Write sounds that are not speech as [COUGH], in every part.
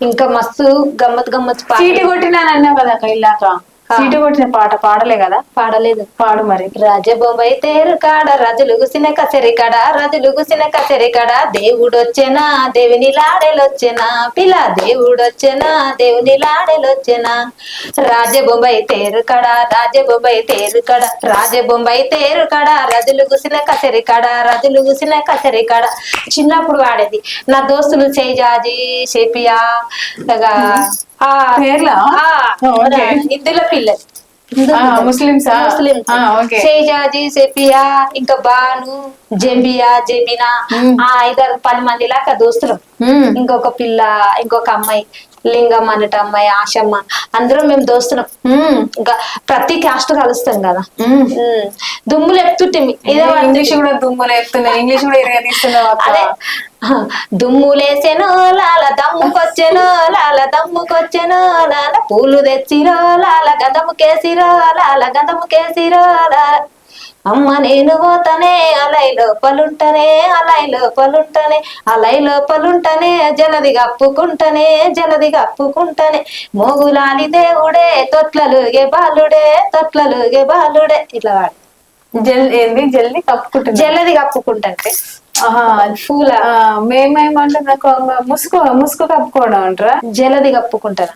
ఇంకా మస్తు గమ్మత్ గమ్మత్ చీటి కొట్టినానన్నావు కదా అక్క చీటి కొట్టిన పాట పాడలే కదా? పాడలేదు. పాడు మరి. రాజబొంబై తేరు కాడ రాజులు గుసిన కసరి కాడ రాజులు గుసిన కసరి కాడ దేవుడొచ్చెనా దేవుని లాడెలొచ్చెనా పిల్ల దేవుడొచ్చెనా దేవుని లాడెలొచ్చెనా. రాజబొంబై తేరు కాడ రాజబొంబై తేరు కాడ రాజబొంబై తేరు కాడ రాజులు గుసిన కసరి కాడ రాజులు గుసిన కసరి కాడ. చిన్నప్పుడు వాడేది నా దోస్తులు చేజాజి ఆ పేర్లా? పిల్లలు. ముస్లిమ్సా? షేజాజీ సెఫియా ఇంకా బాను జెంబియా జెబినా. ఆ ఐదారు పది మంది లాగా దోస్తులు. ఇంకొక పిల్ల ఇంకొక అమ్మాయి లింగం అన్నట అమ్మాయి ఆశమ్మ. అందరం మేము దోస్తున్నాం. ఇంకా ప్రతి కాస్ట్ కలుస్తాం కదా. మ్మ్. మ్మ్. దుమ్ములు ఎత్తుంటే ఇదే ఇంగ్లీష్ కూడా దుమ్ములు ఎత్తున్నాయి ఇంగ్లీష్ కూడా అదే. దుమ్ములేసెను లాల దమ్ముకొచ్చెను లాల దమ్ముకొచ్చెను లాల పూలు తెచ్చిరో లాల గంధముకేసిరో లాల గంధముకేసిరో లాల. అమ్మ నేను పోతనే అలై లోపలుంటనే అలై లోపలుంటనే అలై లోపలుంటనే జలది కప్పుకుంటనే జలది కప్పుకుంటనే. మోగులాలి దేవుడే తొట్లలుగే బాలుడే తొట్లలుగే బాలుడే. ఇట్లా వాడు. జల్ ఏంది? జల్ది కప్పుకుంటున్నా జల్లది కప్పుకుంటే. పూల. మేమేమంటే నాకు ముసుగు ముసుగు కప్పుకోవడం అంటారా? జలది కప్పుకుంటారు.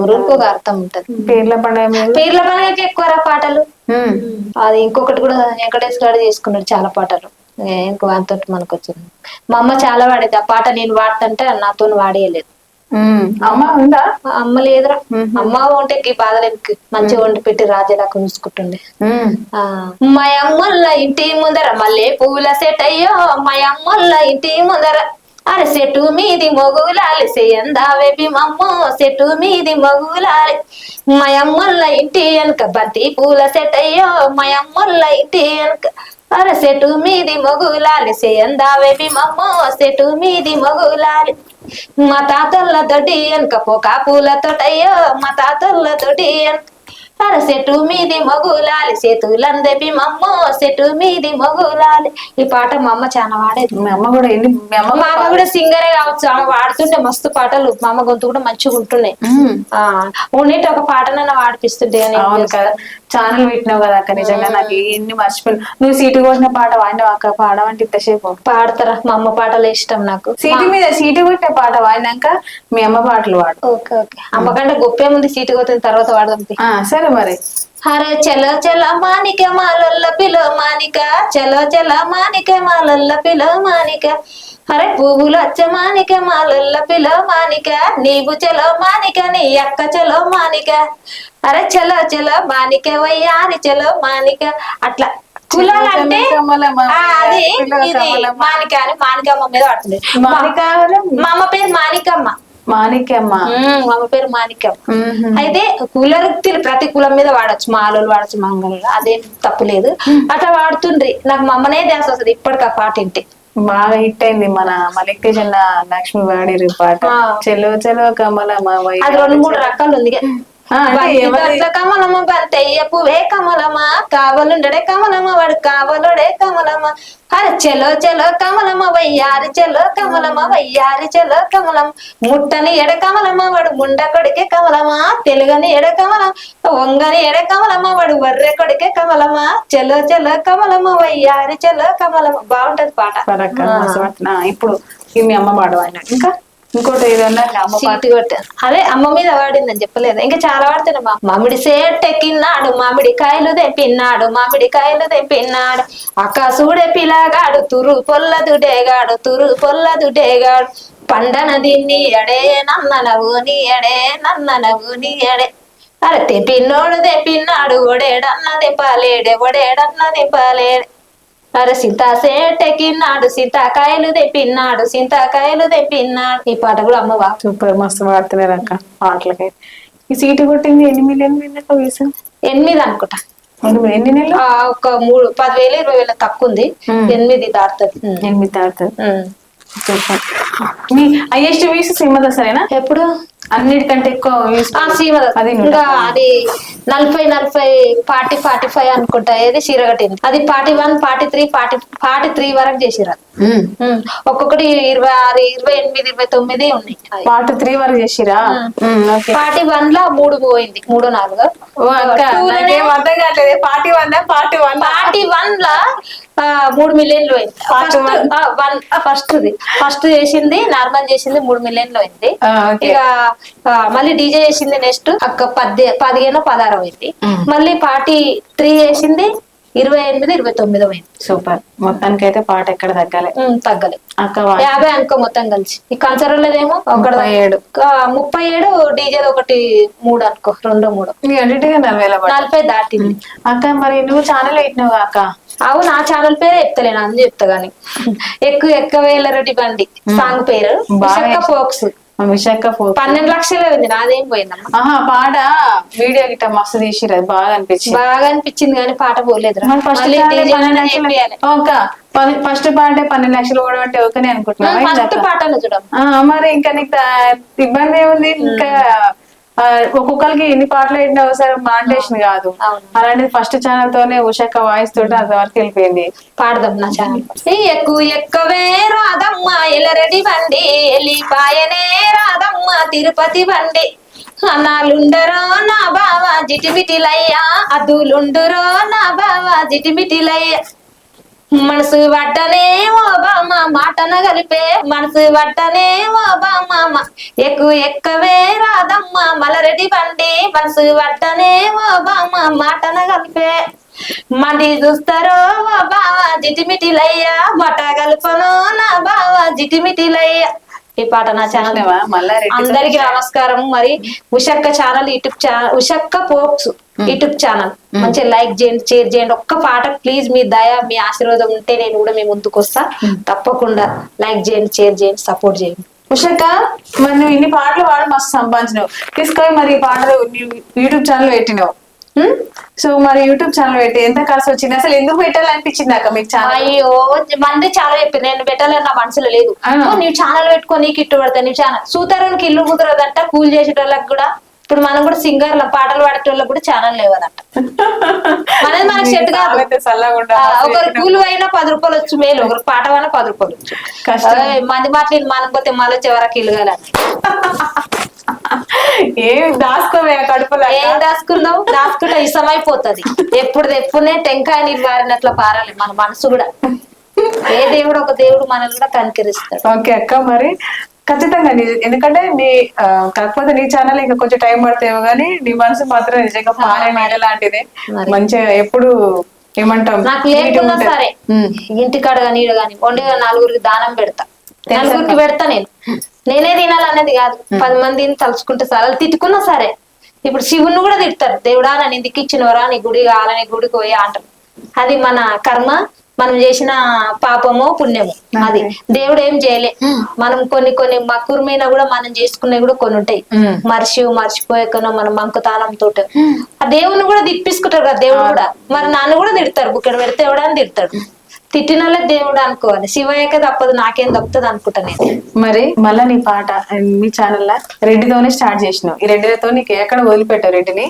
ఊరికి ఒక అర్థం ఉంటది. పేర్ల పండుగ పీర్ల పండుగకి ఎక్కువ రా పాటలు. అది ఇంకొకటి కూడా వెంకటేష్ గారు చేసుకున్నాడు చాలా పాటలు. ఇంకో అంత మనకు వచ్చింది మా అమ్మ చాలా వాడేది ఆ పాట నేను వాడుతుంటే నాతో వాడేయలేదు. అమ్మ ఉందా? అమ్మ లేదురా. అమ్మ ఉంటే ఈ బాధలు ఎందుకు మంచిగా వండి పెట్టి రాజేదాకా చూసుకుంటుండే. మా అమ్మల్ల ఇంటి ముందర మల్లె పూల సెట్ అయ్యో మా అమ్మల్ల ఇంటి ముందర అరే సెటు మీది మొగులాలి. సేయందావే బిమమ్మో సెటు మీది మొగులాలి. మా అమ్మల్ల ఇంటి వెనక బంతి పూల సెట్ అయ్యో మా అమ్మల్ల ఇంటి వెనక అరే సెటు మీది మొగులాలి. సేయందావే బిమమ్మో సెటు మీది మొగులాలి. మా తాతల్ల దొడ్డి వెనక పోక పూల తోటయ్యో మా తాతల్ల దొడ్డి వెనక. అర చెట్టు మీది మగులాలి చేతులందపి మమ్మో చెట్టు మీది మగులాలి. ఈ పాట మా అమ్మ చాలా వాడేది. మీ అమ్మ కూడా ఎన్ని మీ అమ్మ మా అమ్మ కూడా సింగరే కావచ్చు ఆమె వాడుతుంటే మస్తు పాటలు. మా అమ్మ గొంతు కూడా మంచిగా ఉంటున్నాయి ఉన్నిటి ఒక పాటనన్నా వాడిపిస్తుంటే ఛానల్ పెట్టినావు కదా అక్క నిజంగా నాకు ఎన్ని మర్చిపోయినా. నువ్వు సీటు కొట్టిన పాట వాడినావు అక్క? పాడమంటే ఇంతసేపు. పాడతారా? మా అమ్మ పాటలు ఇష్టం నాకు. సీటు మీద సీటు కొట్టిన పాట వాడినాక మీ అమ్మ పాటలు వాడు. Okay okay. అమ్మ కంటే గొప్పే ముందు సీటు కొట్టిన తర్వాత వాడదాం సరే మరి. అరే చలో చలో మానిక మాలల్ల పిలో మానిక చలో చలో మానిక మాలల్ల పిలో మానిక అరే పువ్వులు వచ్చ మానిక మాలల్ల పిలో మానిక నీవు చలో మానిక నీ అక్క చలో మానిక అరే చలో చలో మానిక వయ్యారి చలో మానిక అట్లా. కులాలు అంటే అది ఇది. మానిక అని మానికమ్మ మీద పడుతుంది. మానిక ఎవరు? మా అమ్మ పేరు మానికమ్మ. మాణిక్యమ్మ ఉమ్, మా అమ్మ పేరు మానికమ్మ. మ్మ్. అయితే కులవృత్తిని ప్రతి కులం మీద వాడచ్చు. మాలలు వాడచ్చు మంగళలు అదేం తప్పులేదు అట్లా వాడుతుండ్రి. నాకు మా అమ్మనే ధ్యాస వస్తుంది ఇప్పటికి ఆ పాట ఇంటి బాగా హిట్ అయింది మన మలిక్ జన్న లక్ష్మి వాడిరి పాట. చెలో చెలో కమలమ్మ వై అది రెండు మూడు రకాలు ఉంది. కమలమ్మ బంతయ్య పువ్వే కమలమ్మ కావలుండడే కమలమ్మ వాడు కావలుడే కమలమ్మ అరే చెలో చెలో కమలమ్మ వయ్యారి చెలో కమలమ్మ వయ్యారి చెలో కమలమ్మ ముట్టని ఎడ కమలమ్మ వాడు ముండ కొడికే కమలమ్మ తెలుగని ఎడ కమలం వంగని ఎడ కమలమ్మ వాడు వర్రె కొడికే కమలమ్మ చెలో చెలో కమలమ్మ వయ్యారి చెలో కమలమ్మ బాగుంటది పాట. ఇప్పుడు మీ అమ్మ పాట వాడినా ఇంకా? ఇంకోటి ఏదన్నా సీటు కొట్ట. అదే అమ్మ మీద వాడిందని చెప్పలేదు. ఇంకా చాలా వాడుతున్నా మా మామిడి సేటెక్కినాడు మామిడి కాయలు తెంపినాడు మామిడి కాయలు తెంపినాడు అక్కసూడే పిల్లగాడు తురు పొల్ల దుడేగాడు తురు పొల్ల దుడేగాడు. పండన దిన్ని ఎడే నన్న నవ్వు నీ ఎడే నన్న నవ్వు నీ ఎడే అరే తెంపినోడు తెంపినాడు ఒడేడన్న దింపాలేడే ఒడేడన్న దింపాలేడే అరే సీతాసేటెక్కినాడు సీతాకాయలు తెప్పినాడు సీతాకాయలు తెప్పినాడు ఈ పాట కూడా అమ్మవా? సూపర్ మస్తు పాడుతున్నారు అక్క పాటలకి ఈ సీటు కొట్టింది ఎన్ని మిలియన్ వయసు ఎనిమిది అనుకుంటా. ఎన్ని నెలలు? ఆ, ఒక మూడు పదివేలు ఇరవై వేల తక్కువ ఉంది. ఎనిమిది దాటుతుంది. ఉమ్. ఎనిమిది. సూపర్. మీ హైయెస్ట్ వ్యూస్ సినిమా దసరేనా ఎప్పుడు? అన్నిటికంటే ఎక్కువ సీమ అది ఇంకా అది నలభై నలభై ఫార్టీ ఫార్టీ ఫైవ్ అనుకుంటా ఏది చీర కట్టింది. అది forty one forty three forty forty three వరకు చేసిరు. ఒక్కొక్కటి ఇరవై ఆరు ఇరవై ఎనిమిది ఇరవై తొమ్మిది ఉన్నాయి. పార్ట్ త్రీ వరకు చేసిరా? ఫార్టీ వన్లో మూడు పోయింది మూడు నాలుగు. అర్థం కావట్లేదు. Forty one forty one forty one లా మూడు మిలియన్లు పోయింది. ఫస్ట్. వన్. ఫస్ట్ ఫస్ట్ చేసింది నార్మల్ చేసింది మూడు మిలియన్లు okay. ఇక మళ్ళీ డీజే చేసింది నెక్స్ట్. అక్క పద్దె పదిహేను పదహారు పోయింది. మళ్ళీ పార్టీ త్రీ చేసింది ఇరవై ఎనిమిది ఇరవై తొమ్మిది పోయింది. సూపర్. మొత్తానికి అయితే పాట ఎక్కడ తగ్గాలి? వా- యాభై అనుకో మొత్తం కలిసి. ఈ కన్సర్లేదేమో ఒకటి ఏడు. ముప్పై ఏడు డీజేది ఒకటి మూడు అనుకో రెండు మూడు. నలభై దాటింది. అక్క మరి నువ్వు ఛానల్ పెట్టినావు అక్క? అవు నా ఛానల్ పేరే చెప్తలేను అని చెప్తా గాని [LAUGHS] ఎక్కువ ఎక్కువ వేల రెడ్డి బండి. సాంగ్ పేరు బాగా విశాఖ పన్నెండు లక్షలే ఉంది నాదేం పోయిందమ్మా. ఆహా పాట వీడియో గిట్ట మస్తు తీసిరు అది బాగా అనిపించింది. బాగా అనిపించింది కానీ పాట పోలేదురా. మరి ఫస్ట్ ఫస్ట్ పాటే పన్నెండు లక్షలు. కూడా అంటే ఓకే అనుకుంటున్నావా? ఫస్ట్ ఇందాక? పాటను చూడమ్మ. మరి ఇంకా నీకు ఇబ్బంది ఏముంది? ఇంకా ఒక్కొక్కరికి ఎన్ని పాటలు పెట్టినా ఒకసారి మాంటేషన్ కాదు. అలాంటిది ఫస్ట్ ఛానల్ తోనే ఉషక్క వాయిస్ తోటి అంతవరకు వెళ్ళిపోయింది. పాడదాం నా ఛానల్ ఎక్కువ ఎక్కువే రాదమ్మ ఎల్లరెడ్డి బండి. ఎల్లిపాయనే రాదమ్మ తిరుపతి బండి. అన్నాలుండరో నా బావ జిటిమిటిలయ్యా. అద్దులుండురో నా బావ జిటిమిటిలయ్యా. మనసు పట్టనే ఓ బామ్మ మాటన కలిపే మనసు పట్టనే ఓ బామ్మ. ఎక్కువ ఎక్కవే రాదమ్మ మలరెడ్డి బండి మనసు పట్టనే ఓ బామ్మ మాటన కలిపే. మంది చూస్తారో ఓ బావ జిటిమిటిలయ్యా మట కలుపను నా బావ జిటిమిటిలయ్యా. ఈ పాట నా ఛానల్ అందరికి నమస్కారం. మరి ఉషక్క channel YouTube channel ఉషక్క Pope's YouTube channel మంచిగా లైక్ చేయండి షేర్ చేయండి. ఒక్క పాట ప్లీజ్ మీ దయ మీ ఆశీర్వాదం ఉంటే నేను కూడా మీ ముందుకు వస్తా. తప్పకుండా లైక్ చేయండి షేర్ చేయండి సపోర్ట్ చేయండి. ఉషక్క మరి నువ్వు ఇన్ని పాటలు పాడి మస్తు సంపాదించినావు. తీసుకొని మరి ఈ పాటలు యూట్యూబ్ ఛానల్ పెట్టినావు? సో మరి యూట్యూబ్ ఛానల్ పెట్టి ఎంత ఖర్చు వచ్చింది? అసలు ఎందుకు పెట్టాలనిపించింది అక్క మీకు ఛానల్ అయ్యో మంది చాలా చెప్పింది నేను పెట్టాలని నా మనసులో లేదు. నీవు ఛానల్ పెట్టుకొని నీకు ఇట్టు పడతా నీవు ఛానల్ సూతారానికి ఇల్లు కుదరదంట కూల్ చేసేటోళ్ళకి కూడా. ఇప్పుడు మనం కూడా సింగర్ల పాటలు పాడేటోళ్ళకి కూడా ఛానల్ లేవదంట. మనది మనకు సెట్ కాదు. ఒకరు కూలి అయినా పది రూపాయలు వచ్చు మేలు. ఒకరు పాట అయినా పది రూపాయలు వచ్చు. మంది మాట్లాడి మనం పోతే మళ్ళీ చివరికి ఇల్లుగాలని ఏం దాసుకోవే కడుపులో ఏం దాసుకుందాం దాసుకుంటే ఇష్టం అయిపోతుంది ఎప్పుడు ఎప్పుడునే టెంకాయ నీళ్ళు పారినట్లు పారాలి మన మనసు కూడా. ఏ దేవుడు ఒక దేవుడు మనల్ని కూడా కనికరిస్తాడు. ఓకే అక్క మరి ఖచ్చితంగా నీ ఎందుకంటే నీ కాకపోతే నీ ఛానల్ ఇంకా కొంచెం టైం పడతాయేమో కానీ నీ మనసు మాత్రం నిజంగా పాలే నీళ్ళ లాంటిదే. మంచిగా ఎప్పుడు ఏమంటాం? నాకు లేకున్నా. సరే. ఇంటికాడ కానీ ఈడ కానీ వండి నలుగురికి దానం పెడతా? నలుగురికి పెడతా నేను. నేనే తినాలనేది కాదు. పది మందిని తలుచుకుంటే సరే వాళ్ళు తిట్టుకున్నా సరే. ఇప్పుడు శివుని కూడా తిడతారు. దేవుడా నన్ను ఎందుకు ఇచ్చినవరా నీ గుడి కావాలని గుడికి పోయి అంటారు. అది మన కర్మ మనం చేసిన పాపమో పుణ్యమో. అది. దేవుడు ఏం చేయలే. మనం కొన్ని కొన్ని మక్కురు మీద కూడా మనం చేసుకునేవి కూడా కొన్ని ఉంటాయి. మర్చి మర్చిపోయాకనో మనం మంకుతానం తోట. ఆ దేవుని కూడా తిప్పించుకుంటారు కదా దేవుడు కూడా. మరి నన్ను కూడా తిడతారు. ఇక్కడ పెడితే ఎవడని తిడతాడు. తిట్టిన వాళ్ళే దేవుడు అనుకోవాలి. శివయ్యకే తప్పదు నాకేం తప్పుతుంది అనుకుంటా నేను. మరి మళ్ళా నీ పాట మీ ఛానల్ రెడ్డితోనే స్టార్ట్ చేసినావు. ఈ రెడ్డితో నీకు ఎక్కడ వదిలిపెట్టావు రెడ్డిని?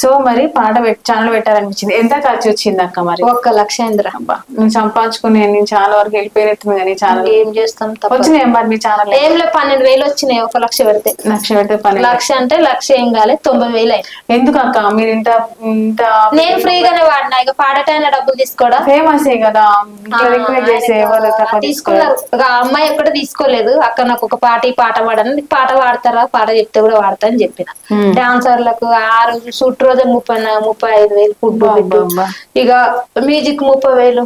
సో మరి పాట ఛానల్ పెట్టాలనిపించింది. ఎంత ఖర్చు వచ్చింది అక్క మరి? ఒక్క లక్షేంద్ర. అబ్బా నువ్వు సంపాదించుకుని నేను చాలా వరకు వెళ్ళిపోయినట్టుంది నీ ఛానల్ ఏం చేస్తాం వచ్చినాయి మరి మీ ఛానల్ ఏం లే పన్నెండు వేలు వచ్చినాయి ఒక లక్ష పెడితే. లక్ష పెడితే పని లక్ష అంటే లక్ష ఏం కాలే తొంభై వేలు అయింది ఎందుకు అక్క? మీరు ఇంత ఇంత నేను ఫ్రీగానే వాడినా. ఇక పాడటానికి డబ్బులు తీసుకోవడం ఫేమస్ కదా. తీసుకున్నారు. అమ్మాయి ఎక్కడ తీసుకోలేదు. అక్కడ నాకు ఒక పాట ఈ పాట పాడని పాట పాడతారా పాట చెప్తే కూడా వాడతా అని చెప్పిన. డాన్సర్లకు ఆ రోజు షూట్ రోజే ముప్పై ముప్పై ఐదు వేలు ఫుడ్. ఇక మ్యూజిక్ ముప్పై వేలు.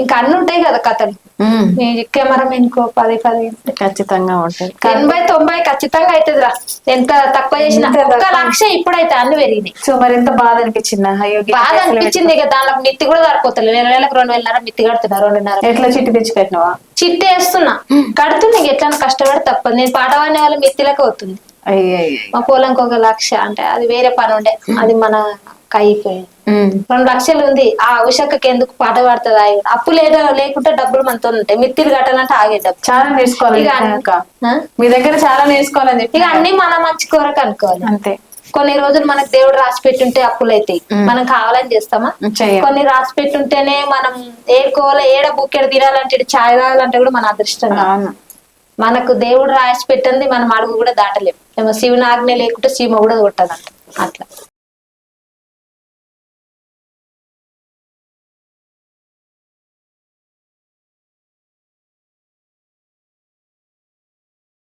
ఇంకా అన్ని ఉంటాయి కదా కథలు. కెమెరా ఇంకో పది పది. ఖచ్చితంగా ఉంటుంది ఎనభై తొంభై ఖచ్చితంగా అవుతుంది రా ఎంత తక్కువ చేసిన తక్కువ? లక్ష ఇప్పుడైతే అన్ని పెరిగినాయి. సో మరి ఎంత బాధ అనిపించిందా పైసలు అనిపించింది ఇక దాంట్లో మిత్తి కూడా సరిపోతుంది నెల నెలకు రెండు వేలన్నర మిత్తి కడుతున్నా రెండున్నర. ఎట్లా చిట్టి తెచ్చి పెట్టినవా? చిట్టి వేస్తున్నా. కడుతున్నా ఎట్లా కష్టపడి తప్పదు. నేను పాట పాడిన వాళ్ళ మిత్తిలకే అవుతుంది అయ్యయ్య మా పొలంకి ఒక లక్ష అంటే అది వేరే పని ఉండే. అది మన కైపోయింది. రెండు లక్షలు ఉంది. ఆ ఉషక్కకి ఎందుకు పాట పాడుతుంది ఆగి అప్పు లేదా లేకుంటే డబ్బులు మనతో ఉంటాయి. మిత్తిలు కట్టాలంటే ఆగే డబ్బు. చాలా నేర్చుకోవాలి? మీ దగ్గర చాలా నేర్చుకోవాలని చెప్పి ఇక అన్ని మన మంచి కొరకు అనుకోవాలి. అంతే. కొన్ని రోజులు మనకు దేవుడు రాసి పెట్టుంటే అప్పులు అవుతాయి మనం కావాలని చేస్తామా. కొన్ని రాసి పెట్టుంటేనే మనం ఏడుకోవాలి? ఏడ బుక్కెడ తినాలంటే చాయ్ తాగాలంటే కూడా మన అదృష్టం మనకు దేవుడు రాసి పెట్టింది మనం అడుగు కూడా దాటలేం. ఏమో శివుని ఆజ్ఞ లేకుంటే సీమ కూడా కొట్టదంట. అట్లా.